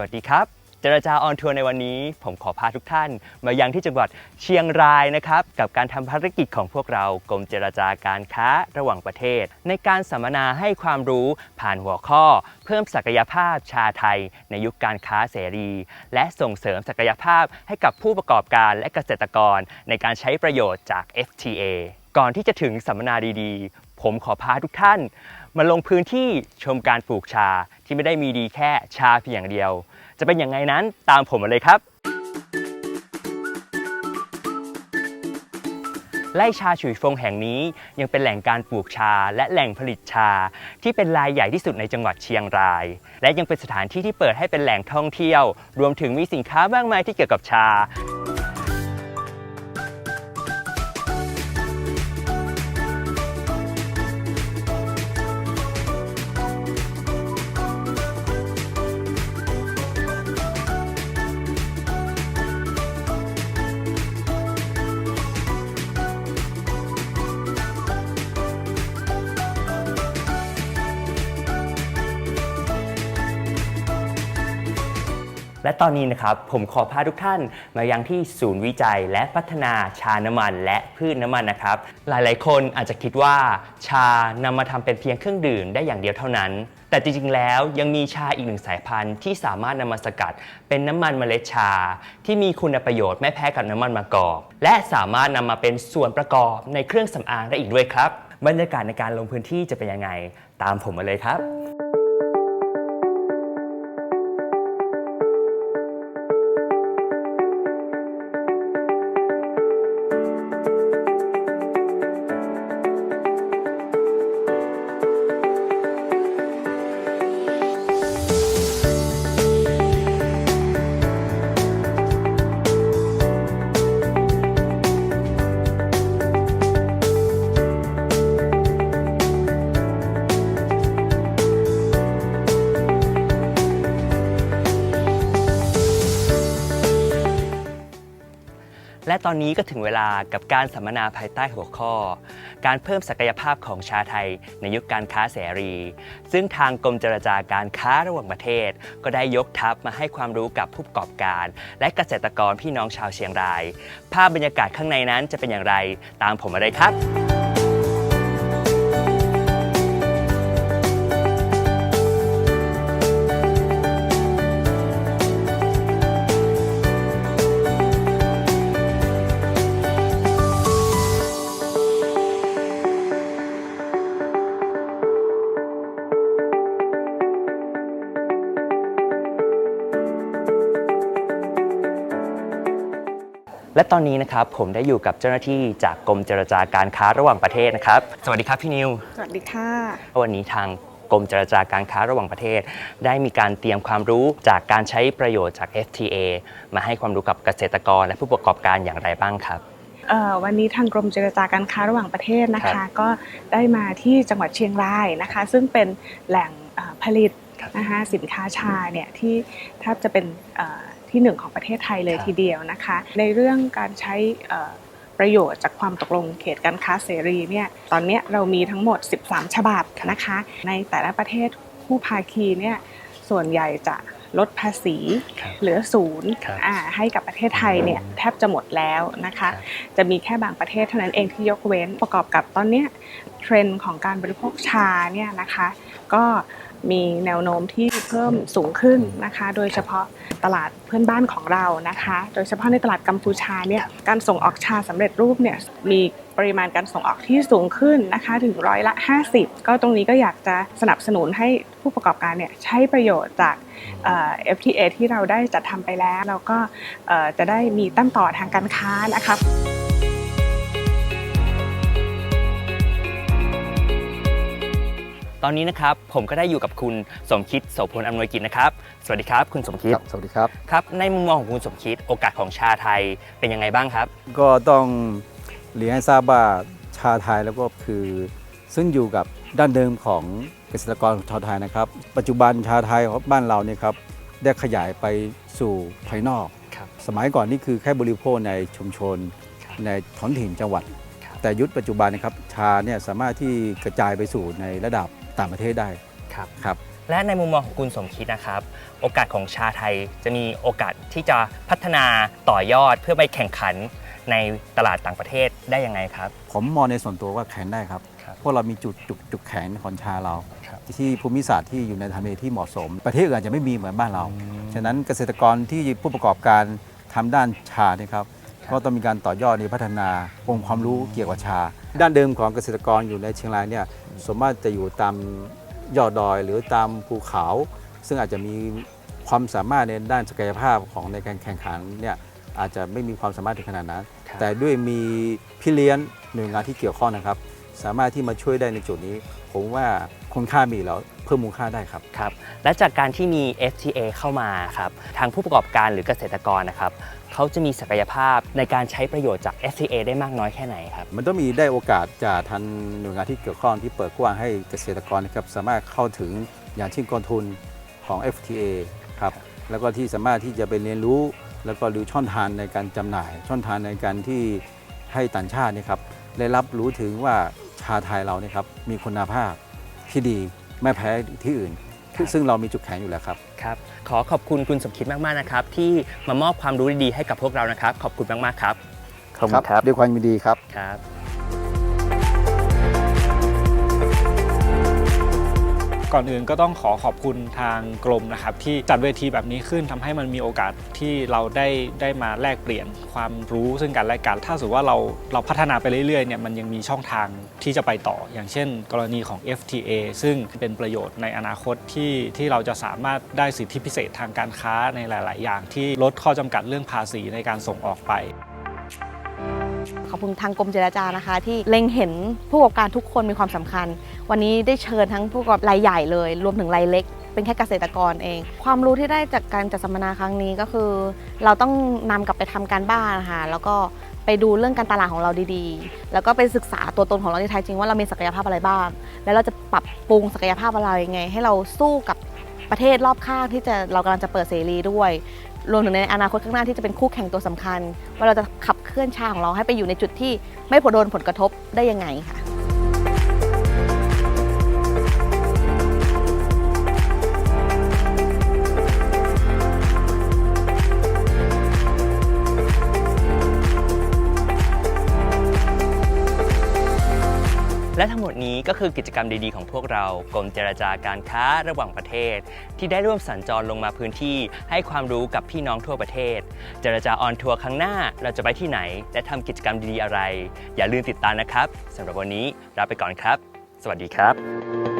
วัสดีครับ เจรจาออนทัวร์ในวันนี้ ผมขอพาทุกท่าน มายังที่จังหวัดเชียงรายนะครับ กับการทำภารกิจของพวกเรากรมเจรจาการค้าระหว่างประเทศ ในการสัมมนาให้ความรู้ผ่านหัวข้อ เพิ่มศักยภาพชาไทย ในยุคการค้าเสรี และส่งเสริมศักยภาพให้กับผู้ประกอบการและเกษตรกร ในการใช้ประโยชน์จาก FTA ก่อนที่จะถึงสัมมนาดีๆ ผมขอพาทุกท่าน มาลงพื้นที่ชมการปลูกชาที่ไม่ได้มีดีแค่ชาเพียงอย่างเดียว จะเป็นอย่างไงนั้นตามผมมาเลยครับ ไร่ชาฉุยฟงแห่งนี้ยังเป็นแหล่งการปลูกชาและแหล่งผลิตชา ที่เป็นรายใหญ่ที่สุดในจังหวัดเชียงราย และยังเป็นสถานที่ที่เปิดให้เป็นแหล่งท่องเที่ยว รวมถึงมีสินค้ามากมายที่เกี่ยวกับชา และตอนนี้นะครับผมขอพาทุกท่านมายังที่ศูนย์วิจัยและพัฒนาชาน้ำมันและพืชน้ำมันนะครับ หลายๆ คนอาจจะคิดว่าชานำมาทำเป็นเพียงเครื่องดื่มได้อย่างเดียวเท่านั้น แต่จริง ๆ แล้วยังมีชาอีกหนึ่งสายพันธุ์ที่สามารถนำมาสกัด เป็นน้ำมันเมล็ดชา ที่มีคุณประโยชน์ไม่แพ้กับน้ำมันมะกอก และสามารถนำมาเป็นส่วนประกอบในเครื่องสำอางได้อีกด้วยครับ บรรยากาศในการลงพื้นที่จะเป็นยังไง ตามผมมาเลยครับ และตอนนี้ก็ถึงเวลากับการสัมมนาภายใต้หัวข้อ การเพิ่มศักยภาพของชาไทยในยุคการค้าเสรี ซึ่งทางกรมเจรจาการค้าระหว่างประเทศ ก็ได้ยกทัพมาให้ความรู้กับผู้ประกอบการ และเกษตรกรพี่น้องชาวเชียงราย ภาพบรรยากาศข้างในนั้นจะเป็นอย่างไร ตามผมมาเลยครับ และตอนนี้นะครับผมได้อยู่กับเจ้าหน้าที่จากกรมเจรจาการค้าระหว่างประเทศนะครับ สวัสดีครับพี่นิว สวัสดีค่ะ วันนี้ทางกรมเจรจาการค้าระหว่างประเทศ ได้มีการเตรียมความรู้จากการใช้ประโยชน์จาก FTA มาให้ความรู้กับเกษตรกรและผู้ประกอบการอย่างไรบ้างครับเอ่อวันนี้ทางกรมเจรจาการค้าระหว่างประเทศนะครัคะบก็ได้มาที่จังหวัดเชียงรายนะคะ ซึ่งเป็นแหล่งเอ่อผลิตครับนะคะสินค้าชาเนี่ยที่แทบจะเป็นเอ่อ ที่หนึ่งของประเทศไทยเลยครับทีเดียวนะคะ ในเรื่องการใช้เอ่อประโยชน์จากความตกลงเขตการค้าเสรีเนี่ยตอนเนี้ยเรามีทั้งหมด 13 ฉบับนะคะ ในแต่ละประเทศคู่ภาคีเนี่ยส่วนใหญ่จะลดภาษีครับเหลือศูนย์ครับอ่าให้กับประเทศไทยเนี่ยแทบจะหมดแล้วนะคะครับจะมีแค่บางประเทศเท่านั้นเองที่ยกเว้นประกอบกับตอนเนี้ยเทรนด์ของการบริโภคชาเนี่ยนะคะ ก็ มีแนวโน้มที่เพิ่มสูงขึ้นนะคะ โดยเฉพาะตลาดเพื่อนบ้านของเรานะคะ โดยเฉพาะในตลาดกัมพูชาเนี่ยการส่งออกชาสำเร็จรูปเนี่ยมีปริมาณการส่งออกที่สูงขึ้นนะคะถึงร้อยละ 50 ก็ตรงนี้ก็อยากจะสนับสนุนให้ผู้ประกอบการเนี่ยใช้ประโยชน์จากเอ่อ FTA ที่เราได้จัดทำไปแล้วแล้วก็จะได้มีแต้มต่อทางการค้านะคะ ตอนนี้นะครับผมก็ได้อยู่กับคุณสมคิดโสพลอำนวยกิจนะครับ สวัสดีครับ คุณสมคิดครับสวัสดีครับครับ ในมุมมองของคุณสมคิดโอกาสของชาไทยเป็นยังไงบ้างครับ ก็ต้องเรียนให้ทราบว่าชาไทยแล้วก็คือ ซึ่งอยู่กับด้านเดิมของเกษตรกรชาวไทยนะครับ ปัจจุบันชาไทยของบ้านเราเนี่ยครับได้ขยายไปสู่ภายนอกครับสมัยก่อนนี่คือแค่บริโภคในชุมชนครับในท้องถิ่นจังหวัดครับแต่ยุคปัจจุบันนะครับชาเนี่ยสามารถที่กระจายไปสู่ในระดับ ต่างประเทศได้ครับครับ และในมุมมองของคุณสมคิดนะครับ โอกาสของชาไทยจะมีโอกาสที่จะพัฒนาต่อยอดเพื่อไปแข่งขันในตลาดต่างประเทศได้ยังไงครับ ผมมองในส่วนตัวว่าแข็งได้ครับ ครับเพราะเรามีจุดจุดจุดแข็งของชาเรา ครับ ที่ภูมิศาสตร์ที่อยู่ในทำเลที่เหมาะสม ประเทศอื่นอาจจะไม่มีเหมือนบ้านเรา ฉะนั้นเกษตรกรที่ผู้ประกอบการทำด้านชาเนี่ยครับครับ ก็ต้องมีการต่อยอดในพัฒนาองค์ความรู้เกี่ยวกับชา ด้านเดิมของเกษตรกรอยู่ในเชียงรายเนี่ยสมมติจะอยู่ตามยอดดอยหรือตามภูเขา ซึ่งอาจจะมีความสามารถในด้านศักยภาพของในการแข่งขันเนี่ยอาจจะไม่มีความสามารถถึงขนาดนั้นครับแต่ด้วยมีพี่เลี้ยงหน่วยงานที่เกี่ยวข้องนะครับ สามารถที่มาช่วยได้ในจุดนี้ ผมว่า คุณค่ามีแล้วเพิ่มมูลค่าได้ครับ ครับ และจากการที่มี FTA เข้ามาครับ ทางผู้ประกอบการหรือเกษตรกรนะครับเขาจะมีศักยภาพในการใช้ประโยชน์จาก FTA ได้มากน้อยแค่ไหนครับ มันต้องมีได้โอกาสจากทางหน่วยงานที่เกี่ยวข้องที่เปิดกว้างให้เกษตรกรนะครับสามารถเข้าถึงอย่างเช่นกองทุนของ FTA ครับ แล้วก็ที่สามารถที่จะไปเรียนรู้ แล้วก็ดูช่องทางในการจำหน่าย ช่องทางในการที่ให้ต่างชาติเนะครับได้รับรู้ถึงว่าชาไทยเราเนี่ยครับมีคุณภาพ ที่ดีไม่แพ้ที่อื่นครับซึ่งเรามีจุดแข็งอยู่แล้วครับครับขอขอบคุณคุณสมคิดมากๆนะครับ ที่มามอบความรู้ดีๆให้กับพวกเรานะครับ ขอบคุณมากๆครับขอบคุณครับด้วยความยินดีครับครับ ก่อนอื่นก็ต้องขอขอบคุณทางกรมนะครับที่จัดเวทีแบบนี้ขึ้นทำให้มันมีโอกาสที่เราได้ได้มาแลกเปลี่ยนความรู้ซึ่งกันและกันถ้าสมมติว่าเราเราพัฒนาไปเรื่อยๆเนี่ยมันยังมีช่องทางที่จะไปต่อ อย่างเช่น กรณีของ FTA ซึ่งเป็นประโยชน์ในอนาคตที่ที่เราจะสามารถได้สิทธิพิเศษทางการค้าในหลาย ๆ อย่างที่ลดข้อจำกัดเรื่องภาษีในการส่งออกไป อบคุณทางกรมเจรจานะคะ ที่เล็งเห็นผู้ประกอบการทุกคนมีความสำคัญ วันนี้ได้เชิญทั้งผู้ประกอบรายใหญ่เลย รวมถึงรายเล็ก เป็นแค่เกษตรกรเอง ความรู้ที่ได้จากการจัดสัมมนาครั้งนี้ก็คือ เราต้องนำกลับไปทำการบ้านนะคะแล้วก็ไปดูเรื่องการตลาดของเราดีๆ แล้วก็ไปศึกษาตัวตนของเราที่แท้จริงว่าเรามีศักยภาพอะไรบ้าง แล้วเราจะปรับปรุงศักยภาพอะไรยังไง ให้เราสู้กับประเทศรอบข้างที่จะเรากำลังจะเปิดเสรีด้วย รวมถึงในอนาคตข้างหน้าที่จะเป็นคู่แข่งตัวสำคัญ ว่าเราจะขับเคลื่อนชาของเราให้ไปอยู่ในจุดที่ไม่ผลโดนผลกระทบได้ยังไงค่ะ ก็คือกิจกรรมดีๆของพวกเรากรมเจรจาการค้าระหว่างประเทศ ที่ได้ร่วมสัญจรลงมาพื้นที่ให้ความรู้กับพี่น้องทั่วประเทศ เจรจาออนทัวร์ครั้งหน้าเราจะไปที่ไหน และทำกิจกรรมดีๆอะไร อย่าลืมติดตามนะครับสำหรับวันนี้ลาไปก่อนครับ สวัสดีครับ